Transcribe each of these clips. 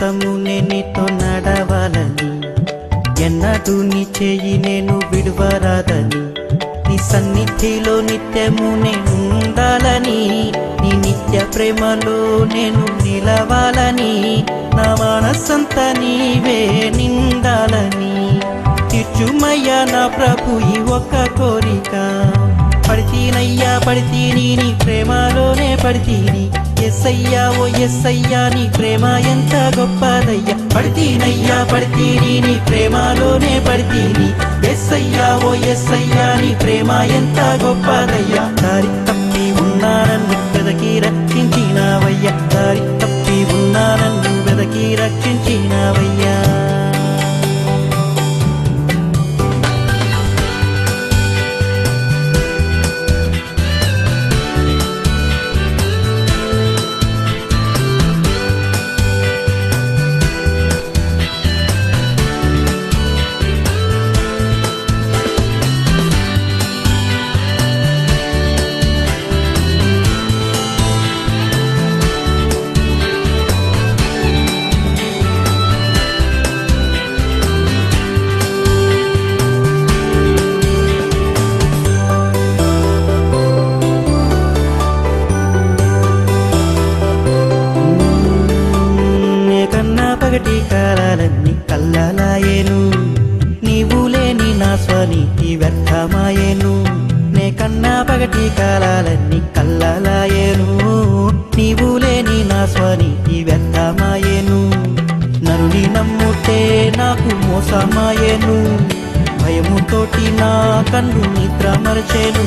జీవితాంతము నేను నీతో నడవాలని. ఎన్నడూ నీ చేయి నేను విడువరాదని. నీ సన్నిధిలో నిత్యము నేను ఉండాలని. నీ నిత్య ప్రేమలో నేను నిలవాలని. నా మనసంత నీవే నిండాలని. తీర్చుమయ్యా నా ప్రభు ఈ ఒక్క కోరిక. పడితీనయ్యా పడితీని నీ ప్రేమలోనే పడితీని. ఎస్సయ్యా ఓ ఎస్సయ్యా నీ ప్రేమ ఎంత గొప్పదయ్యా. పడితీనయ్యా పడితీని నీ ప్రేమలోనే పడితీని. ఎస్సయ్యా ఓ ఎస్సయ్యా నీ ప్రేమ ఎంత గొప్పదయ్యా. దారి తప్పి ఉన్నా నన్ను వ్యర్థమాయేను. నే కన్నా పగటి కాలాలన్నీ కల్లలాయేను నీవు లేని నా స్వనీతి వ్యర్థమాయేను. నరుని నమ్ముతే నాకు మోసమాయేను. భయముతోటి నా కన్ను నిద్ర మరచేను.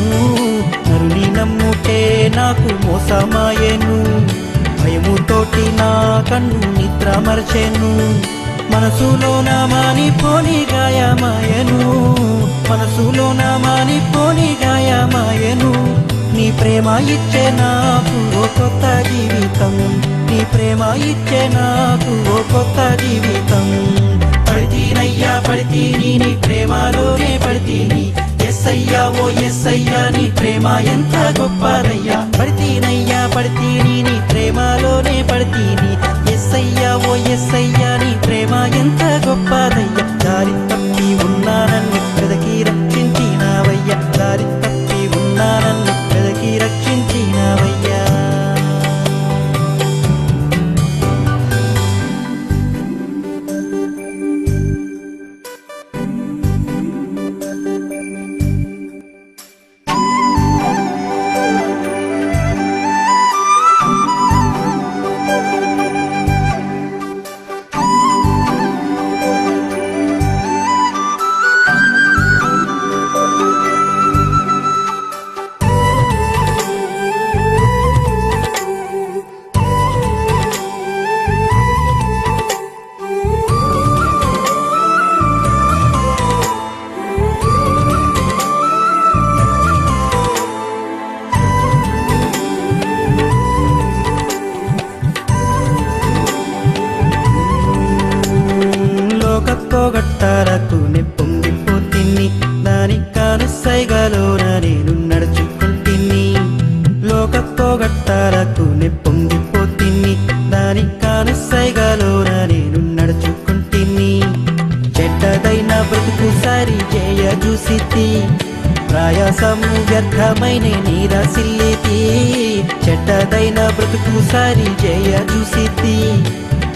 నరుని నమ్ముతే నాకు మోసమాయేను. భయముతోటి నా కన్ను నిద్ర మరచేను. మనసులో నామాని పోని గాయమాయను. మనసులో నామాని పోని గాయమాయను. నీ ప్రేమ ఇచ్చే నాకు ఓ కొత్త జీవితం. నీ ప్రేమ ఇచ్చే నాకు ఓ కొత్త జీవితం. పడితీనయ్యా పడితీని నీ ప్రేమలోనే పడితీని. ఎస్సయ్యా ఓ ఎస్సయ్యా నీ ప్రేమ ఎంత గొప్పదయ్యా. పడితీనయ్యా పడితీని నీ ప్రేమలోనే పడితీని. ఎస్సయ్యా ఓ ఎస్సయ్యా నీ కానుసైగలోన నేను నడుచుకుంటుని లోకపోగట్టాలకు పొంగిపోతిని దాని కాను సైగలోన నేను నడుచుకుంటుని చెడ్డదైన బ్రతుకు సరి చేయ చూసితి ప్రయాసము వ్యర్థమైన నీరసిల్లితి చెడ్డదైన బ్రతుకు సరి చేయ చూసితి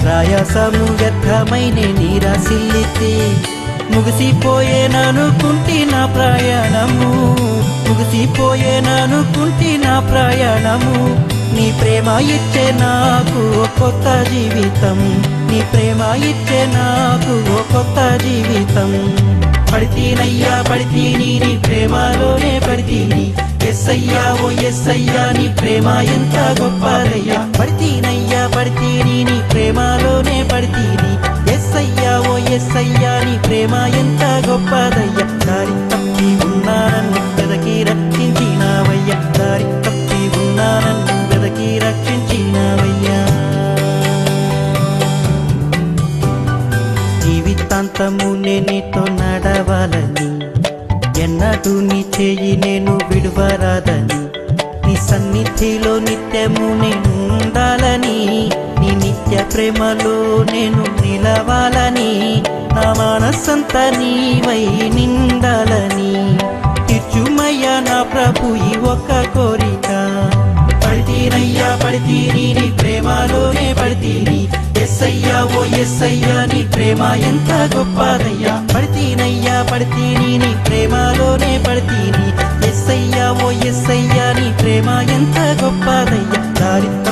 ప్రయాసము వ్యర్థమైన నీరసిల్లితి ముగిసిపోయేననుకుంటి నా ప్రయాణము ముగిసిపోయేననుకుంటి నా ప్రయాణము. నీ ప్రేమ ఇచ్చే నాకు ఓ కొత్త జీవితం నీ ప్రేమ ఇచ్చే నాకు ఓ కొత్త జీవితం. పడితేనయ్యా పడితీని నీ ప్రేమలోనే పడితీని. ఎస్సయ్యా ఓ ఎస్సయ్యా నీ ప్రేమ ఎంత గొప్పదయ్యా. పడితీనయ్యా పడితీని నీ ప్రేమలోనే పడితీని. ఎస్సయ్యా ఓ ఎస్సయ్యా నీ ప్రేమ ఎంత గొప్పదయ్యా? దారి తప్పి ఉన్నానని వెదకి రక్షించినావయ్యా. దారి తప్పి ఉన్నానని వెదకి రక్షించినావయ్యా. జీవితాంతము నేను నీతో నడవాలని ఎన్నడూ నీ చేయి నేను విడువరాదని నీ సన్నిధిలో నిత్యము నేను ఉండాలని నీ నిత్య ప్రేమలో నేను నిలవ మనస్సంత నీవై నిందలని తీర్చుమయ్యా నా ప్రభు ఈ ఒక్క కోరిక. పడితీనయ్యా పడితీని నీ ప్రేమలోనే పడితీని. ఎస్సయ్యా ఓ ఎస్సయ్యా నీ ప్రేమ ఎంత గొప్పదయ్యా. పడితీనయ్యా పడితీని నీ ప్రేమలోనే పడితీని. ఎస్సయ్యా ఓ ఎస్సయ్యా నీ ప్రేమ ఎంత గొప్పదయ్యా. దారి దారి